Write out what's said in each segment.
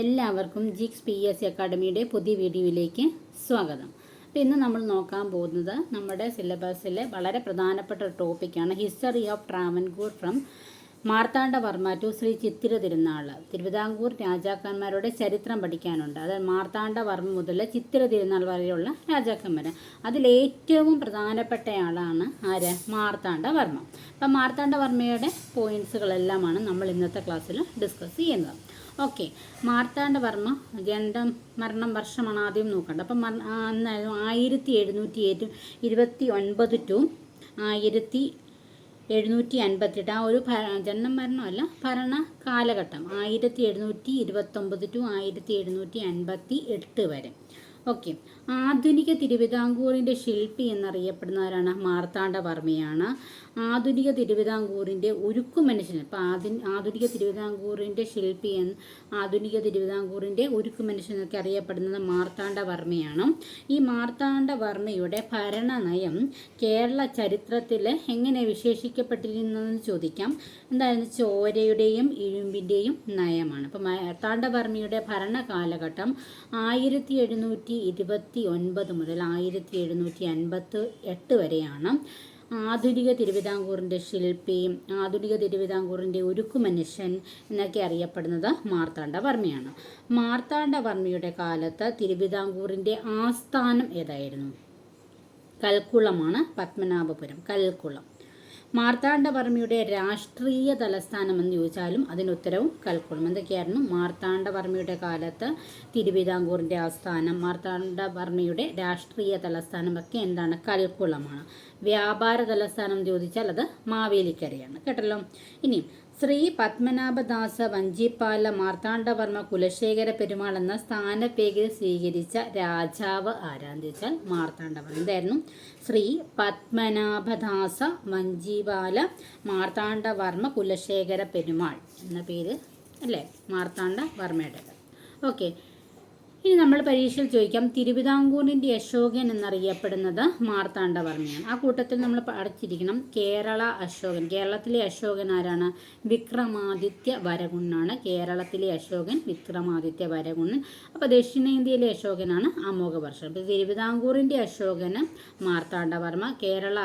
എല്ലാവർക്കും ജിക്സ് P S C അക്കാഡമിയുടെ പുതിയ വീഡിയോയിലേക്ക് സ്വാഗതം. അപ്പോൾ ഇന്ന് നമ്മൾ നോക്കാൻ പോകുന്നത് നമ്മുടെ സിലബസിലെ വളരെ പ്രധാനപ്പെട്ട ഒരു ടോപ്പിക്കാണ് history of Travancore from Marthandavarma to Sri Chithira Thirunal Thiruvithamkur രാജാക്കന്മാരുടെ ചരിത്രം പഠിക്കാനുണ്ട്. അതായത് മാർത്താണ്ഡവർമ്മ മുതൽ ചിത്തിര തിരുനാൾ വരെയുള്ള രാജാക്കന്മാർ അതിലേറ്റവും പ്രധാനപ്പെട്ടയാളാണ് ആര്? മാർത്താണ്ഡവർമ്മ. അപ്പം മാർത്താണ്ഡവർമ്മയുടെ പോയിന്റ്സുകളെല്ലാമാണ് നമ്മൾ ഇന്നത്തെ ക്ലാസ്സിൽ ഡിസ്കസ് ചെയ്യുന്നത്. ഓക്കെ. മാർത്താണ്ഡവർമ്മ ജനനം മരണം വർഷമാണ് ആദ്യം നോക്കേണ്ടത് അപ്പം അന്നായിരുന്നു ആയിരത്തി എഴുന്നൂറ്റി ഇരുപത്തി ഒൻപത് ടു ആയിരത്തി എഴുന്നൂറ്റി അൻപത്തെട്ട് ആ ഒരു ജനനം മരണമല്ല ഭരണ കാലഘട്ടം. ആയിരത്തി എഴുന്നൂറ്റി ഇരുപത്തൊമ്പത് ടു ആയിരത്തി എഴുന്നൂറ്റി അൻപത്തി എട്ട് വരെ. ഓക്കെ ആധുനിക തിരുവിതാംകൂറിന്റെ ശില്പി എന്നറിയപ്പെടുന്നവരാണ് മാർത്താണ്ഡവർമ്മയാണ് ആധുനിക തിരുവിതാംകൂറിന്റെ ഉരുക്കു മനുഷ്യൻ. ഇപ്പം ആധു ആധുനിക തിരുവിതാംകൂറിന്റെ ശില്പി എന്ന് ആധുനിക തിരുവിതാംകൂറിന്റെ ഉരുക്കു മനുഷ്യൻ എന്നൊക്കെ അറിയപ്പെടുന്നത് മാർത്താണ്ഡവർമ്മയാണ് ഈ മാർത്താണ്ഡവർമ്മയുടെ ഭരണനയം കേരള ചരിത്രത്തിൽ എങ്ങനെ വിശേഷിക്കപ്പെട്ടിരുന്നതെന്ന് ചോദിക്കാം. എന്തായാലും ചോരയുടെയും ഇരുമ്പിന്റെയും നയമാണ്. അപ്പം മാർത്താണ്ഡവർമ്മയുടെ ഭരണ കാലഘട്ടം ആയിരത്തി എഴുന്നൂറ്റി ഇരുപത്തി ഒൻപത് മുതൽ ആയിരത്തി എഴുന്നൂറ്റി അൻപത്തി എട്ട് വരെയാണ് ആധുനിക തിരുവിതാംകൂറിന്റെ ശില്പി ആധുനിക തിരുവിതാംകൂറിന്റെ ഒരുക്കു മനുഷ്യൻ എന്നൊക്കെ അറിയപ്പെടുന്നത് മാർത്താണ്ഡവർമ്മയാണ് മാർത്താണ്ഡവർമ്മയുടെ കാലത്ത് തിരുവിതാംകൂറിന്റെ ആസ്ഥാനം ഏതായിരുന്നു? കൽക്കുളമാണ് പത്മനാഭപുരം കൽക്കുളം. മാർത്താണ്ഡവർമ്മയുടെ രാഷ്ട്രീയ തലസ്ഥാനം എന്ന് ചോദിച്ചാലും അതിന് ഉത്തരവും കൽക്കുളം. എന്തൊക്കെയായിരുന്നു മാർത്താണ്ഡവർമ്മയുടെ കാലത്ത് തിരുവിതാംകൂറിന്റെ ആസ്ഥാനം മാർത്താണ്ഡവർമ്മയുടെ രാഷ്ട്രീയ തലസ്ഥാനം ഒക്കെ എന്താണ്? കൽക്കുളമാണ്. വ്യാപാര തലസ്ഥാനം ചോദിച്ചാൽ അത് മാവേലിക്കരയാണ്. കേട്ടല്ലോ? ഇനി ശ്രീ പത്മനാഭദാസ വഞ്ചിപ്പാല മാർത്താണ്ഡവർമ്മ കുലശേഖര പെരുമാൾ എന്ന സ്ഥാനപ്പേര് സ്വീകരിച്ച രാജാവ് ആരാന്ന് ചോദിച്ചാൽ മാർത്താണ്ഡവർമ്മ. എന്തായിരുന്നു? ശ്രീ പത്മനാഭദാസ വഞ്ചിപാല മാർത്താണ്ഡവർമ്മ കുലശേഖര പെരുമാൾ എന്ന പേര് അല്ലേ? മാർത്താണ്ഡവർമ്മയുടെ ഓക്കെ. ഇനി നമ്മൾ പരീക്ഷയിൽ ചോദിക്കാം. തിരുവിതാംകൂറിന്റെ അശോകൻ എന്നറിയപ്പെടുന്നത് മാർത്താണ്ഡവർമ്മയാണ്. ആ കൂട്ടത്തിൽ നമ്മൾ പഠിച്ചിരിക്കണം. കേരള അശോകൻ. കേരളത്തിലെ അശോകൻ ആരാണ്? വിക്രമാദിത്യ വരകുണ്ണാണ്. കേരളത്തിലെ അശോകൻ വിക്രമാദിത്യ വരകുണ്ണൻ. അപ്പോൾ ദക്ഷിണേന്ത്യയിലെ അശോകനാണ് അമോഘവർഷം. അപ്പോൾ തിരുവിതാംകൂറിന്റെ അശോകന് മാർത്താണ്ഡവർമ്മ. കേരള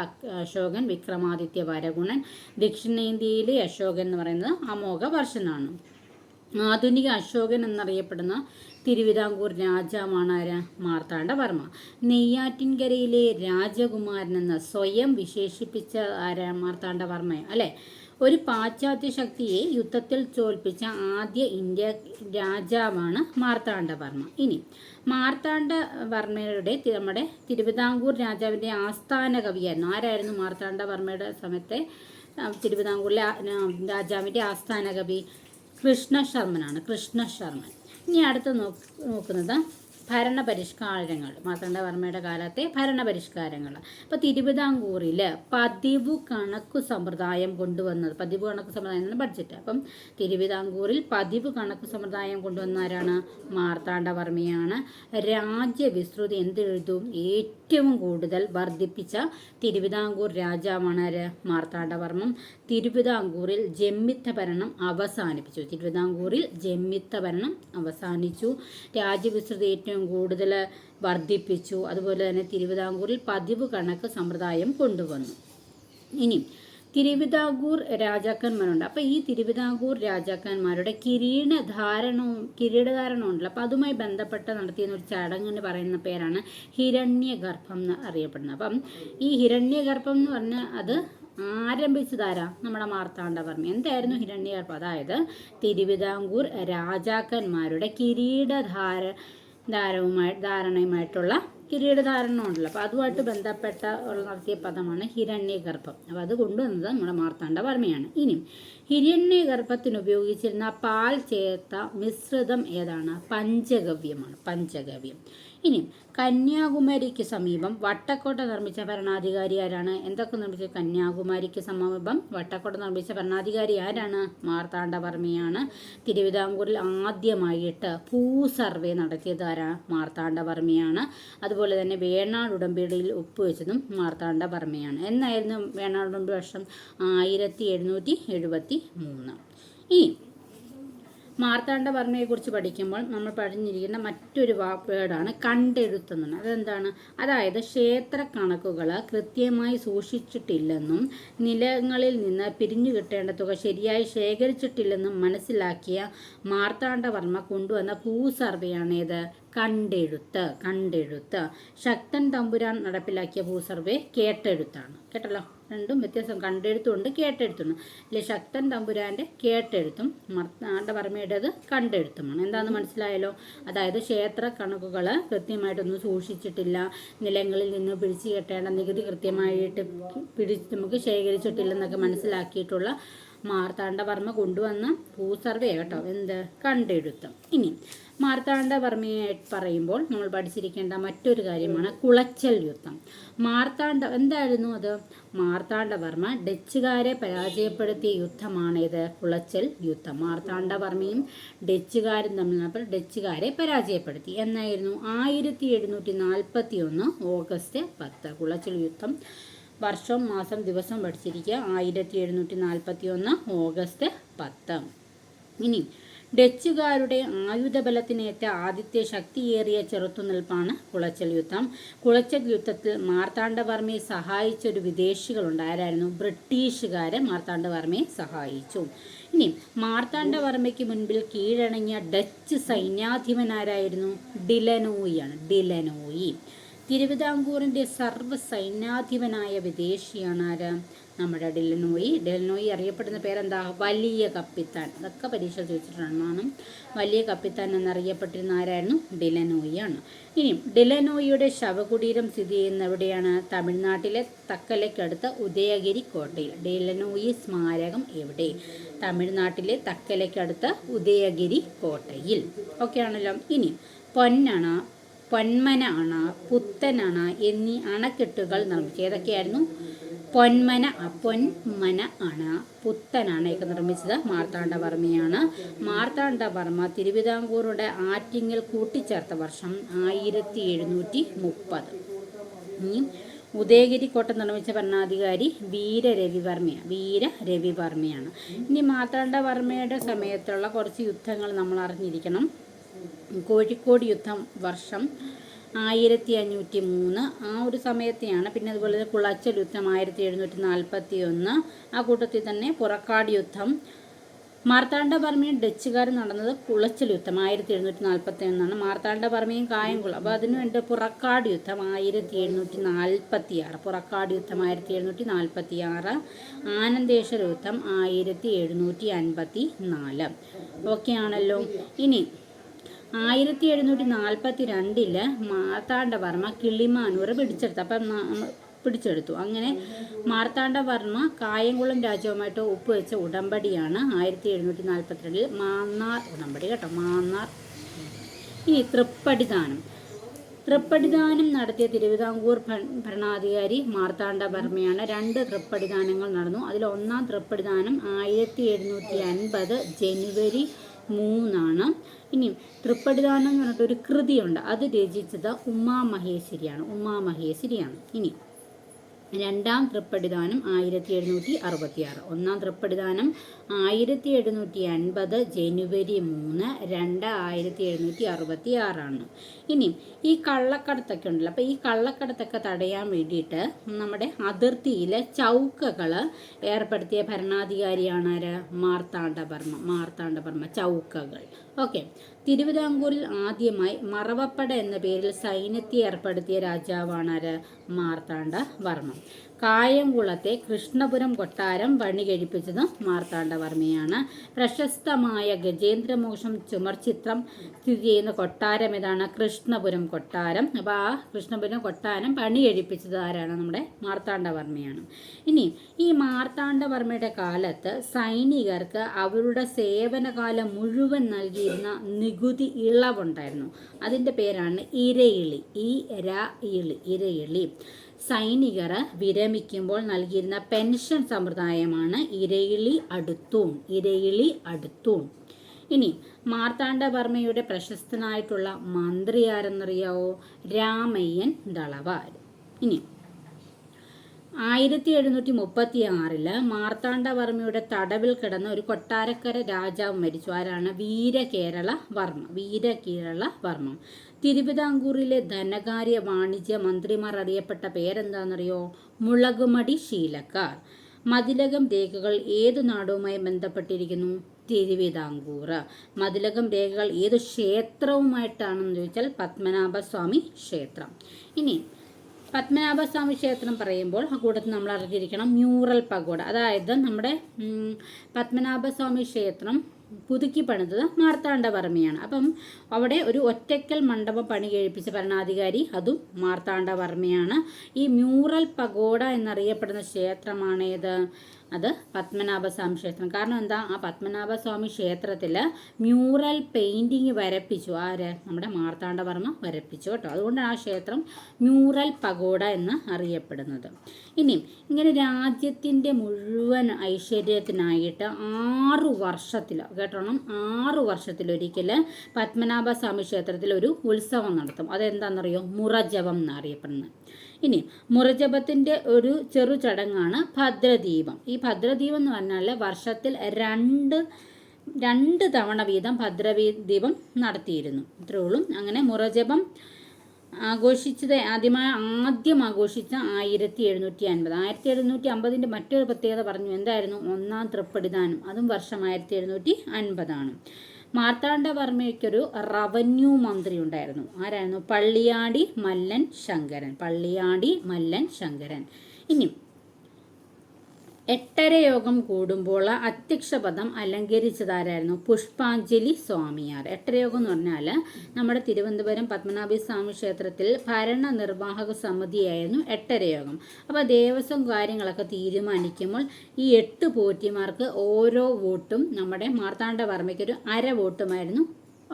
അശോകൻ വിക്രമാദിത്യ വരകുണ്ണൻ. ദക്ഷിണേന്ത്യയിലെ അശോകൻ എന്ന് പറയുന്നത് അമോഘവർഷനാണ്. ആധുനിക അശോകൻ എന്നറിയപ്പെടുന്ന തിരുവിതാംകൂർ രാജാവാണ് ആര് മാർത്താണ്ഡവർമ്മ നെയ്യാറ്റിൻകരയിലെ രാജകുമാരൻ എന്ന് സ്വയം വിശേഷിപ്പിച്ച ആരാ മാർത്താണ്ഡവർമ്മ അല്ലേ? ഒരു പാശ്ചാത്യ ശക്തിയെ യുദ്ധത്തിൽ തോൽപ്പിച്ച ആദ്യ ഇന്ത്യ രാജാവാണ് മാർത്താണ്ഡവർമ്മ ഇനി മാർത്താണ്ഡവർമ്മയുടെ നമ്മുടെ തിരുവിതാംകൂർ രാജാവിന്റെ ആസ്ഥാന കവിയായിരുന്നു. ആരായിരുന്നു മാർത്താണ്ഡവർമ്മയുടെ സമയത്തെ? തിരുവിതാംകൂറിലെ രാജാവിന്റെ ആസ്ഥാന കവി കൃഷ്ണശർമ്മനാണ് കൃഷ്ണശർമ്മൻ ഇനി അടുത്ത് നോക്ക് നോക്കുന്നത് ഭരണപരിഷ്കാരങ്ങൾ. മാർത്താണ്ഡവർമ്മയുടെ കാലത്തെ ഭരണപരിഷ്കാരങ്ങൾ. അപ്പോൾ തിരുവിതാംകൂറിൽ പതിവ് കണക്ക് സമ്പ്രദായം കൊണ്ടുവന്നത് പതിവ് കണക്ക് സമ്പ്രദായം എന്നാണ് ബഡ്ജറ്റ് അപ്പം തിരുവിതാംകൂറിൽ പതിവ് കണക്ക് സമ്പ്രദായം കൊണ്ടുവന്ന ആരാണ് മാർത്താണ്ഡവർമ്മയാണ് രാജ്യവിസ്തൃതി എന്തെഴുതും? ഏറ്റവും കൂടുതൽ വർദ്ധിപ്പിച്ച തിരുവിതാംകൂർ രാജാവാണ് ആര്? മാർത്താണ്ഡവർമ്മം തിരുവിതാംകൂറിൽ ജമ്മിത്ത ഭരണം അവസാനിപ്പിച്ചു. തിരുവിതാംകൂറിൽ ജമ്മിത്ത ഭരണം അവസാനിച്ചു. രാജ്യവിസ്തൃതി ഏറ്റവും കൂടുതൽ വർദ്ധിപ്പിച്ചു. അതുപോലെ തന്നെ തിരുവിതാംകൂറിൽ പതിവ് കണക്ക് സമ്പ്രദായം കൊണ്ടുവന്നു. ഇനി തിരുവിതാംകൂർ രാജാക്കന്മാരുണ്ട്. അപ്പോൾ ഈ തിരുവിതാംകൂർ രാജാക്കന്മാരുടെ കിരീടധാരണവും കിരീടധാരണം ഉണ്ടല്ലോ അപ്പോൾ അതുമായി ബന്ധപ്പെട്ട് നടത്തിയ ഒരു ചടങ്ങെന്ന് പറയുന്ന പേരാണ് ഹിരണ്യഗർഭം എന്ന് അറിയപ്പെടുന്നത്. അപ്പം ഈ ഹിരണ്യഗർഭം എന്ന് പറഞ്ഞാൽ അത് ആരംഭിച്ചതാരാ? നമ്മുടെ മാർത്താണ്ഡവർമ്മ എന്തായിരുന്നു ഹിരണ്യഗർഭം? അതായത് തിരുവിതാംകൂർ രാജാക്കന്മാരുടെ കിരീടധാര ധാരവുമായി ധാരണയുമായിട്ടുള്ള കിരീടധാരണം ഉണ്ടല്ലോ. അപ്പോൾ അതുമായിട്ട് ബന്ധപ്പെട്ട നടത്തിയ പദമാണ് ഹിരണ്യഗർഭം. അപ്പോൾ അത് കൊണ്ടുവന്നത് നമ്മുടെ മാർത്താണ്ഡ വർമ്മയാണ്. ഇനി ഹിരണ്യഗർഭത്തിന് ഉപയോഗിച്ചിരുന്ന പാൽ ചേർത്ത മിശ്രിതം ഏതാണ്? പഞ്ചഗവ്യമാണ്. പഞ്ചഗവ്യം. ഇനി കന്യാകുമാരിക്ക് സമീപം വട്ടക്കോട്ട നിർമ്മിച്ച ഭരണാധികാരി ആരാണ്? എന്തൊക്കെ നിർമ്മിച്ച? കന്യാകുമാരിക്ക് സമീപം വട്ടക്കോട്ട നിർമ്മിച്ച ഭരണാധികാരി ആരാണ്? മാർത്താണ്ഡവർമ്മയാണ്. തിരുവിതാംകൂറിൽ ആദ്യമായിട്ട് ഭൂ സർവേ നടത്തിയത് ആരാണ് മാർത്താണ്ഡവർമ്മയാണ്. അതുപോലെ തന്നെ വേണാട് ഉടമ്പടിയിൽ ഒപ്പുവെച്ചതും മാർത്താണ്ഡവർമ്മയാണ്. എന്നായിരുന്നു വേണാട് വർഷം? ആയിരത്തി എഴുന്നൂറ്റി എഴുപത്തി മൂന്ന് ഇനി മാർത്താണ്ഡവർമ്മയെക്കുറിച്ച് പഠിക്കുമ്പോൾ നമ്മൾ പഠിഞ്ഞിരിക്കുന്ന മറ്റൊരു വേർഡാണ് കണ്ടെഴുത്തുന്നത് അതെന്താണ്? അതായത് ക്ഷേത്ര കണക്കുകൾ കൃത്യമായി സൂക്ഷിച്ചിട്ടില്ലെന്നും നിലങ്ങളിൽ നിന്ന് പിരിഞ്ഞു കിട്ടേണ്ട തുക ശരിയായി ശേഖരിച്ചിട്ടില്ലെന്നും മനസ്സിലാക്കിയ മാർത്താണ്ഡവർമ്മ കൊണ്ടുവന്ന ഭൂസർവേയാണ് സർവേയാണേത് കണ്ടെഴുത്ത് കണ്ടെഴുത്ത്. ശക്തൻ തമ്പുരാൻ നടപ്പിലാക്കിയ ഭൂസർവേ കേട്ടെഴുത്താണ്. കേട്ടല്ലോ? രണ്ടും വ്യത്യാസം കണ്ടെഴുത്തുണ്ട് കേട്ടെഴുത്തുണ്ട് അല്ലെ ശക്തൻ തമ്പുരാന്റെ കേട്ടെഴുത്തും മർത്താണ്ഡവർമ്മയുടേത് കണ്ടെഴുത്തുമാണ് എന്താണെന്ന് മനസ്സിലായല്ലോ? അതായത് ക്ഷേത്ര കണക്കുകൾ കൃത്യമായിട്ടൊന്നും സൂക്ഷിച്ചിട്ടില്ല. നിലങ്ങളിൽ നിന്ന് പിടിച്ചു കെട്ടേണ്ട നികുതി കൃത്യമായിട്ട് പിടിച്ച് നമുക്ക് ശേഖരിച്ചിട്ടില്ലെന്നൊക്കെ മനസ്സിലാക്കിയിട്ടുള്ള മാർത്താണ്ഡവർമ്മ കൊണ്ടുവന്ന ഭൂസർവേ കേട്ടോ. എന്ത്? കണ്ടെഴുത്തം ഇനി മാർത്താണ്ഡവർമ്മയെ പറയുമ്പോൾ നമ്മൾ പഠിച്ചിരിക്കേണ്ട മറ്റൊരു കാര്യമാണ് കുളച്ചൽ യുദ്ധം. മാർത്താണ്ഡ എന്തായിരുന്നു അത്? മാർത്താണ്ഡവർമ്മ ഡച്ചുകാരെ പരാജയപ്പെടുത്തിയ യുദ്ധമാണേത് കുളച്ചൽ യുദ്ധം. മാർത്താണ്ഡവർമ്മയും ഡച്ചുകാരും തമ്മിൽ ഡച്ചുകാരെ പരാജയപ്പെടുത്തി. എന്നായിരുന്നു? ആയിരത്തി എഴുന്നൂറ്റി നാൽപ്പത്തി ഒന്ന് ഓഗസ്റ്റ് പത്ത് കുളച്ചൽ യുദ്ധം. വർഷം മാസം ദിവസം പഠിച്ചിരിക്കുക. ആയിരത്തി എഴുന്നൂറ്റി നാൽപ്പത്തി ഒന്ന് ഓഗസ്റ്റ് പത്ത്. ഇനി ഡച്ചുകാരുടെ ആയുധബലത്തിനേറ്റ ആദ്യത്തെ ശക്തിയേറിയ ചെറുത്തുനിൽപ്പാണ് കുളച്ചൽ യുദ്ധം. കുളച്ചൽ യുദ്ധത്തിൽ മാർത്താണ്ഡവർമ്മയെ സഹായിച്ച ഒരു വിദേശികളുണ്ട് ആരായിരുന്നു ബ്രിട്ടീഷുകാരെ മാർത്താണ്ഡവർമ്മയെ സഹായിച്ചു. ഇനി മാർത്താണ്ഡവർമ്മയ്ക്ക് മുൻപിൽ കീഴടങ്ങിയ ഡച്ച് സൈന്യാധിപനാരായിരുന്നു ഡിലനോയിയാണ്. ഡിലനോയി. തിരുവിതാംകൂറിന്റെ സർവ സൈന്യാധിപനായ വിദേശിയാണ് ആര് നമ്മുടെ ഡെൽനോയി. ഡെൽനോയി അറിയപ്പെടുന്ന പേരെന്താ? വലിയ കപ്പിത്താൻ. അതൊക്കെ പരീക്ഷ ചോദിച്ചിട്ടുള്ളതാണ്. വലിയ കപ്പിത്താൻ എന്നറിയപ്പെട്ടിരുന്ന ആരായിരുന്നു? ഡിലനോയിയാണ്. ഇനി ഡിലനോയിയുടെ ശവകുടീരം സ്ഥിതി ചെയ്യുന്ന എവിടെയാണ്? തമിഴ്നാട്ടിലെ തക്കലയ്ക്കടുത്ത ഉദയഗിരി കോട്ടയിൽ. ഡിലനോയി സ്മാരകം എവിടെ? തമിഴ്നാട്ടിലെ തക്കലയ്ക്കടുത്ത ഉദയഗിരി കോട്ടയിൽ. ഓക്കെ ആണല്ലോ ഇനി പൊന്നണ പൊന്മന അണ പുത്തനണ എന്നീ അണക്കെട്ടുകൾ നിർമ്മിച്ചു ഏതൊക്കെയായിരുന്നു? പൊന്മന പൊന്മന ആണ്. പുത്തനാണ് ഇത് നിർമ്മിച്ചത്. മാർത്താണ്ഡവർമ്മയാണ്. മാർത്താണ്ഡവർമ്മ തിരുവിതാംകൂറുടെ ആറ്റിങ്ങൽ കൂട്ടിച്ചേർത്ത വർഷം ആയിരത്തി എഴുന്നൂറ്റി മുപ്പത് ഇനി ഉദയഗിരി കോട്ട നിർമ്മിച്ച ഭരണാധികാരി വീര രവിവർമ്മയാണ് വീര രവിവർമ്മയാണ് ഇനി മാർത്താണ്ഡവർമ്മയുടെ സമയത്തുള്ള കുറച്ച് യുദ്ധങ്ങൾ നമ്മൾ അറിഞ്ഞിരിക്കണം. കോഴിക്കോട് യുദ്ധം വർഷം ആയിരത്തി അഞ്ഞൂറ്റി മൂന്ന് ആ ഒരു സമയത്തെയാണ് പിന്നെ അതുപോലെ തന്നെ കുളച്ചൽ യുദ്ധം ആയിരത്തി എഴുന്നൂറ്റി നാൽപ്പത്തി ഒന്ന് ആ കൂട്ടത്തിൽ തന്നെ പുറക്കാട് യുദ്ധം. മാർത്താണ്ഡവർമ്മയും ഡച്ചുകാരും നടന്നത് കുളച്ചൽ യുദ്ധം ആയിരത്തി എഴുന്നൂറ്റി നാൽപ്പത്തി ഒന്നാണ് മാർത്താണ്ഡവർമ്മയും കായംകുളം. അപ്പോൾ അതിനു വേണ്ടി പുറക്കാട് യുദ്ധം ആയിരത്തി എഴുന്നൂറ്റി നാൽപ്പത്തി ആറ് പുറക്കാട് യുദ്ധം ആയിരത്തി എഴുന്നൂറ്റി നാൽപ്പത്തി ആറ് ആനന്ദേശ്വര യുദ്ധം ആയിരത്തി എഴുന്നൂറ്റി അൻപത്തി നാല് ഓക്കെ ആണല്ലോ ഇനി ആയിരത്തി എഴുന്നൂറ്റി നാൽപ്പത്തി രണ്ടിൽ മാർത്താണ്ഡവർമ്മ കിളിമാനൂർ പിടിച്ചെടുത്തു. അപ്പം പിടിച്ചെടുത്തു. അങ്ങനെ മാർത്താണ്ഡവർമ്മ കായംകുളം രാജ്യവുമായിട്ട് ഒപ്പുവെച്ച ഉടമ്പടിയാണ് ആയിരത്തി എഴുന്നൂറ്റി നാൽപ്പത്തിരണ്ടിൽ മാന്നാർ ഉടമ്പടി കേട്ടോ മാന്നാർ. ഇനി തൃപ്പടിദാനം. തൃപ്പടിദാനം നടത്തിയ തിരുവിതാംകൂർ ഭരണാധികാരി മാർത്താണ്ഡവർമ്മയാണ് രണ്ട് തൃപ്പടിദാനങ്ങൾ നടന്നു. അതിൽ ഒന്നാം തൃപ്പടിദാനം ആയിരത്തി എഴുന്നൂറ്റി അൻപത് ജനുവരി മൂന്നാണ്. ഇനി തൃപ്പടിദാനം എന്ന് പറഞ്ഞിട്ട് ഒരു കൃതിയുണ്ട്. അത് രചിച്ചത് ഉമാമഹേശ്വരിയാണ്. ഉമാമഹേശ്വരിയാണ്. ഇനി രണ്ടാം തൃപ്പടിദാനം ആയിരത്തി എഴുന്നൂറ്റി അറുപത്തി ആറ് ഒന്നാം തൃപ്പടിദാനം ആയിരത്തി എഴുന്നൂറ്റി അൻപത് ജനുവരി മൂന്ന് രണ്ട് ആയിരത്തി എഴുന്നൂറ്റി അറുപത്തി ആറാണ് ഇനി ഈ കള്ളക്കടത്തൊക്കെ ഉണ്ടല്ലോ. അപ്പോൾ ഈ കള്ളക്കടത്തൊക്കെ തടയാൻ വേണ്ടിയിട്ട് നമ്മുടെ അതിർത്തിയിലെ ചൗക്കകൾ ഏർപ്പെടുത്തിയ ഭരണാധികാരിയാണ് ആര്? മാർത്താണ്ഡവർമ്മ മാർത്താണ്ഡവർമ്മ ചൗക്കകൾ. ഓക്കെ. തിരുവിതാംകൂറിൽ ആദ്യമായി മറവപ്പട എന്ന പേരിൽ സൈന്യത്തെ ഏർപ്പെടുത്തിയ രാജാവാണ് മാർത്താണ്ഡ വർമ്മ. കായംകുളത്തെ കൃഷ്ണപുരം കൊട്ടാരം പണി കഴിപ്പിച്ചത് മാർത്താണ്ഡവർമ്മയാണ്. പ്രശസ്തമായ ഗജേന്ദ്രമോക്ഷം ചുമർചിത്രം സ്ഥിതി ചെയ്യുന്ന കൊട്ടാരം ഏതാണ്? കൃഷ്ണപുരം കൊട്ടാരം. അപ്പോൾ ആ കൃഷ്ണപുരം കൊട്ടാരം പണി കഴിപ്പിച്ചത് ആരാണ്? നമ്മുടെ മാർത്താണ്ഡവർമ്മയാണ്. ഇനി ഈ മാർത്താണ്ഡവർമ്മയുടെ കാലത്ത് സൈനികർക്ക് അവരുടെ സേവനകാലം മുഴുവൻ നൽകിയിരുന്ന നികുതി ഇളവുണ്ടായിരുന്നു. അതിന്റെ പേരാണ് ഇരയിളി. ഈ ര ഇളി. ഇരയിളി. സൈനികർ വിരമിക്കുമ്പോൾ നൽകിയിരുന്ന പെൻഷൻ സമ്പ്രദായമാണ് ഇരയിളി അടുത്തൂൺ ഇരയിളി അടുത്തൂൺ ഇനി മാർത്താണ്ഡവർമ്മയുടെ പ്രശസ്തനായിട്ടുള്ള മന്ത്രി ആരെന്നറിയാവോ രാമയ്യൻ ദളവാർ ഇനി ആയിരത്തി എഴുന്നൂറ്റി മുപ്പത്തി ആറിൽ മാർത്താണ്ഡവർമ്മയുടെ തടവിൽ കിടന്ന ഒരു കൊട്ടാരക്കര രാജാവ് മരിച്ചു. ആരാണ്? വീരകേരള വർമ്മ. വീരകേരള വർമ്മ. തിരുവിതാംകൂറിലെ ധനകാര്യ വാണിജ്യ മന്ത്രിമാർ അറിയപ്പെട്ട പേരെന്താണെന്നറിയോ? മുളകുമടി ശീലക്കാർ. മതിലകം രേഖകൾ ഏതു നാടുമായി ബന്ധപ്പെട്ടിരിക്കുന്നു? തിരുവിതാംകൂർ മതിലകം രേഖകൾ ഏത് ക്ഷേത്രവുമായിട്ടാണെന്ന് ചോദിച്ചാൽ പത്മനാഭസ്വാമി ക്ഷേത്രം. ഇനി പത്മനാഭസ്വാമി ക്ഷേത്രം പറയുമ്പോൾ ആ കൂട്ടത്തിൽ നമ്മൾ അറിഞ്ഞിരിക്കണം മ്യൂറൽ പഗോഡ. അതായത് നമ്മുടെ പത്മനാഭ പത്മനാഭസ്വാമി ക്ഷേത്രം പുതുക്കി പണിതത് മാർത്താണ്ഡവർമ്മയാണ്. അപ്പം അവിടെ ഒരു ഒറ്റയ്ക്കൽ മണ്ഡപം പണി കഴിപ്പിച്ച ഭരണാധികാരി അതും മാർത്താണ്ഡവർമ്മയാണ്. ഈ മ്യൂറൽ പഗോഡ എന്നറിയപ്പെടുന്ന ക്ഷേത്രമാണേത്? അത് പത്മനാഭസ്വാമി ക്ഷേത്രം കാരണം എന്താ? ആ പത്മനാഭസ്വാമി ക്ഷേത്രത്തിൽ മ്യൂറൽ പെയിന്റിങ് വരപ്പിച്ചു. ആര് നമ്മുടെ മാർത്താണ്ഡവർമ്മ വരപ്പിച്ചു കേട്ടോ. അതുകൊണ്ടാണ് ആ ക്ഷേത്രം മ്യൂറൽ പഗോഡ എന്ന് അറിയപ്പെടുന്നത്. ഇനിയും ഇങ്ങനെ രാജ്യത്തിന്റെ മുഴുവൻ ഐശ്വര്യത്തിനായിട്ട് ആറു വർഷത്തിൽ കേട്ടോണം. ആറു വർഷത്തിലൊരിക്കൽ പത്മനാഭസ്വാമി ക്ഷേത്രത്തിൽ ഒരു ഉത്സവം നടത്തും. അതെന്താണെന്നറിയോ മുറജപം എന്നറിയപ്പെടുന്നത്. ഇനി മുറജപത്തിന്റെ ഒരു ചെറു ചടങ്ങാണ് ഭദ്രദീപം. ഈ ഭദ്രദീപം എന്ന് പറഞ്ഞാൽ വർഷത്തിൽ രണ്ട് രണ്ട് തവണ വീതം ഭദ്രവീ ദീപം നടത്തിയിരുന്നു. ഇത്രേ ഉള്ളൂ. അങ്ങനെ മുറജപം ആഘോഷിച്ചത് ആദ്യമായ ആദ്യം ആഘോഷിച്ച ആയിരത്തി എഴുന്നൂറ്റി അൻപത് ആയിരത്തി എഴുന്നൂറ്റി അമ്പതിന്റെ മറ്റൊരു പ്രത്യേകത പറഞ്ഞു എന്തായിരുന്നു? ഒന്നാം തൃപ്പടിദാനം. അതും വർഷം ആയിരത്തി എഴുന്നൂറ്റി അൻപതാണ് മാർത്താണ്ഡവർമ്മയ്ക്കൊരു റവന്യൂ മന്ത്രി ഉണ്ടായിരുന്നു ആരായിരുന്നു? പള്ളിയാടി മല്ലൻ ശങ്കരൻ. പള്ളിയാടി മല്ലൻ ശങ്കരൻ. ഇനി എട്ടര യോഗം കൂടുമ്പോൾ അധ്യക്ഷ പദം അലങ്കരിച്ചതാരായിരുന്നു? പുഷ്പാഞ്ജലി സ്വാമിയാർ. എട്ടര യോഗം എന്ന് പറഞ്ഞാൽ നമ്മുടെ തിരുവനന്തപുരം പത്മനാഭ സ്വാമി ക്ഷേത്രത്തിൽ ഭരണ നിർവാഹക സമിതിയായിരുന്നു എട്ടര യോഗം അപ്പോൾ ദേവസ്വം കാര്യങ്ങളൊക്കെ തീരുമാനിക്കുമ്പോൾ ഈ എട്ട് പോറ്റിമാർക്ക് ഓരോ വോട്ടും നമ്മുടെ മാർത്താണ്ഡവർമ്മയ്ക്ക് ഒരു അര വോട്ടുമായിരുന്നു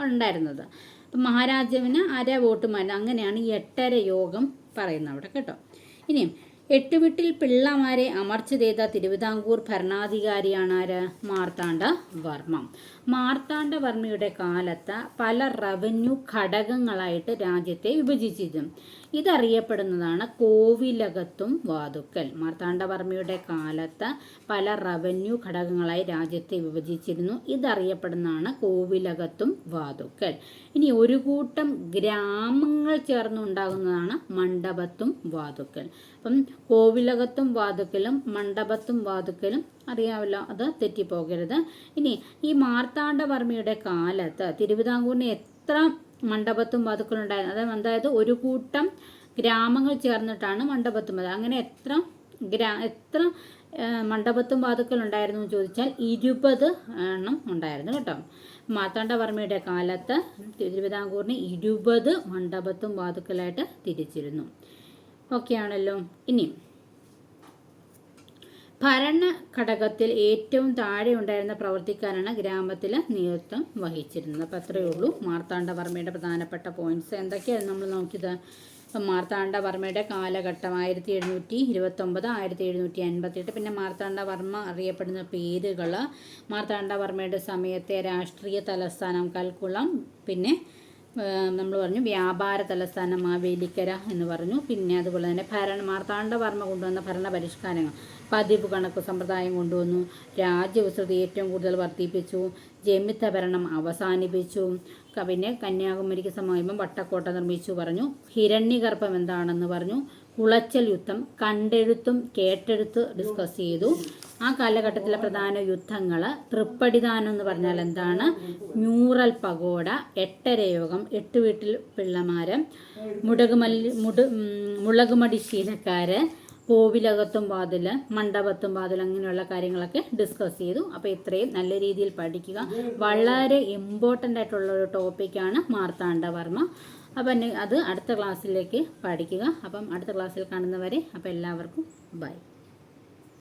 ഉണ്ടായിരുന്നത്. അപ്പം മഹാരാജാവിന് അര വോട്ടുമായിരുന്നു. അങ്ങനെയാണ് ഈ എട്ടര യോഗം പറയുന്നത് അവിടെ കേട്ടോ. ഇനിയും എട്ടുവിട്ടിൽ പിള്ളമാരെ അമർച്ച ചെയ്ത തിരുവിതാംകൂർ ഭരണാധികാരിയാണ് ആര് മാർത്താണ്ഡ വർമ്മ. മാർത്താണ്ഡ വർമ്മയുടെ കാലത്ത് പല റവന്യൂ ഘടകങ്ങളായിട്ട് രാജ്യത്തെ വിഭജിച്ചിരുന്നു. ഇതറിയപ്പെടുന്നതാണ് കോവിലകത്തും വാതുക്കൽ. മാർത്താണ്ഡവർമ്മയുടെ കാലത്ത് പല റവന്യൂ ഘടകങ്ങളായി രാജ്യത്തെ വിഭജിച്ചിരുന്നു. ഇതറിയപ്പെടുന്നതാണ് കോവിലകത്തും വാതുക്കൽ. ഇനി ഒരു കൂട്ടം ഗ്രാമങ്ങൾ ചേർന്നുണ്ടാകുന്നതാണ് മണ്ഡപത്തും വാതുക്കൽ. അപ്പം കോവിലകത്തും വാതുക്കലും മണ്ഡപത്തും വാതുക്കലും അറിയാമല്ലോ അത് തെറ്റിപ്പോകരുത്. ഇനി ഈ മാർത്താണ്ഡവർമ്മയുടെ കാലത്ത് തിരുവിതാംകൂറിനെ എത്ര മണ്ഡപത്തും വാതുക്കളും ഉണ്ടായിരുന്നു. അതായത് അതായത് ഒരു കൂട്ടം ഗ്രാമങ്ങൾ ചേർന്നിട്ടാണ് മണ്ഡപത്തും അത് അങ്ങനെ എത്ര ഗ്രാ എത്ര മണ്ഡപത്തും വാതുക്കൾ ഉണ്ടായിരുന്നു എന്ന് ചോദിച്ചാൽ ഇരുപത് എണ്ണം ഉണ്ടായിരുന്നു കേട്ടോ. മാർത്താണ്ഡവർമ്മയുടെ കാലത്ത് തിരുവിതാംകൂറിന് ഇരുപത് മണ്ഡപത്തും വാതുക്കളായിട്ട് തിരിച്ചിരുന്നു. ഓക്കെ ആണല്ലോ ഇനി ഭരണ ഘടകത്തിൽ ഏറ്റവും താഴെ ഉണ്ടായിരുന്ന പ്രവർത്തിക്കാരാണ് ഗ്രാമത്തിൽ നേതൃത്വം വഹിച്ചിരുന്നത്. അപ്പോൾ അത്രയേ ഉള്ളൂ. മാർത്താണ്ഡവർമ്മയുടെ പ്രധാനപ്പെട്ട പോയിന്റ്സ് എന്തൊക്കെയാണ് നമ്മൾ നോക്കിയത്? മാർത്താണ്ഡവർമ്മയുടെ കാലഘട്ടം ആയിരത്തി എഴുന്നൂറ്റി ഇരുപത്തൊമ്പത് ആയിരത്തി എഴുന്നൂറ്റി അൻപത്തിയെട്ട് പിന്നെ മാർത്താണ്ഡവർമ്മ അറിയപ്പെടുന്ന പേരുകൾ മാർത്താണ്ഡവർമ്മയുടെ സമയത്തെ രാഷ്ട്രീയ തലസ്ഥാനം കൽക്കുളം പിന്നെ നമ്മൾ പറഞ്ഞു വ്യാപാര തലസ്ഥാനം മാവേലിക്കര എന്ന് പറഞ്ഞു. പിന്നെ അതുപോലെ തന്നെ ഭരണ മാർത്താണ്ഡവർമ്മ കൊണ്ടുവന്ന ഭരണ പരിഷ്കാരങ്ങൾ പതിവ് കണക്ക് സമ്പ്രദായം കൊണ്ടുവന്നു. രാജ്യവിസ്തൃതി ഏറ്റവും കൂടുതൽ വർദ്ധിപ്പിച്ചു. ജമിത്ത ഭരണം അവസാനിപ്പിച്ചു. പിന്നെ കന്യാകുമാരിക്ക് സമീപം വട്ടക്കോട്ട നിർമ്മിച്ചു പറഞ്ഞു. ഹിരണ്യഗർഭം എന്താണെന്ന് പറഞ്ഞു. കുളച്ചൽ യുദ്ധം കണ്ടെഴുത്തും കേട്ടെഴുത്ത് ഡിസ്കസ് ചെയ്തു. ആ കാലഘട്ടത്തിലെ പ്രധാന യുദ്ധങ്ങൾ തൃപ്പടിദാനം എന്ന് പറഞ്ഞാൽ എന്താണ്? മ്യൂറൽ പകോട എട്ടരയോഗം എട്ട് വീട്ടിൽ മുടകുമല്ലി മുട മുളകുമടി ശീലക്കാര് കോവിലകത്തും വാതിൽ മണ്ഡപത്തും വാതിൽ അങ്ങനെയുള്ള കാര്യങ്ങളൊക്കെ ഡിസ്കസ് ചെയ്തു. അപ്പോൾ ഇത്രയും നല്ല രീതിയിൽ പഠിക്കുക. വളരെ ഇമ്പോർട്ടന്റ് ആയിട്ടുള്ള ഒരു ടോപ്പിക്കാണ് മാർത്താണ്ഡവർമ്മ. അപ്പം അത് അടുത്ത ക്ലാസ്സിലേക്ക് പഠിക്കുക. അപ്പം അടുത്ത ക്ലാസ്സിൽ കാണുന്നവരെ അപ്പോൾ എല്ലാവർക്കും ബൈ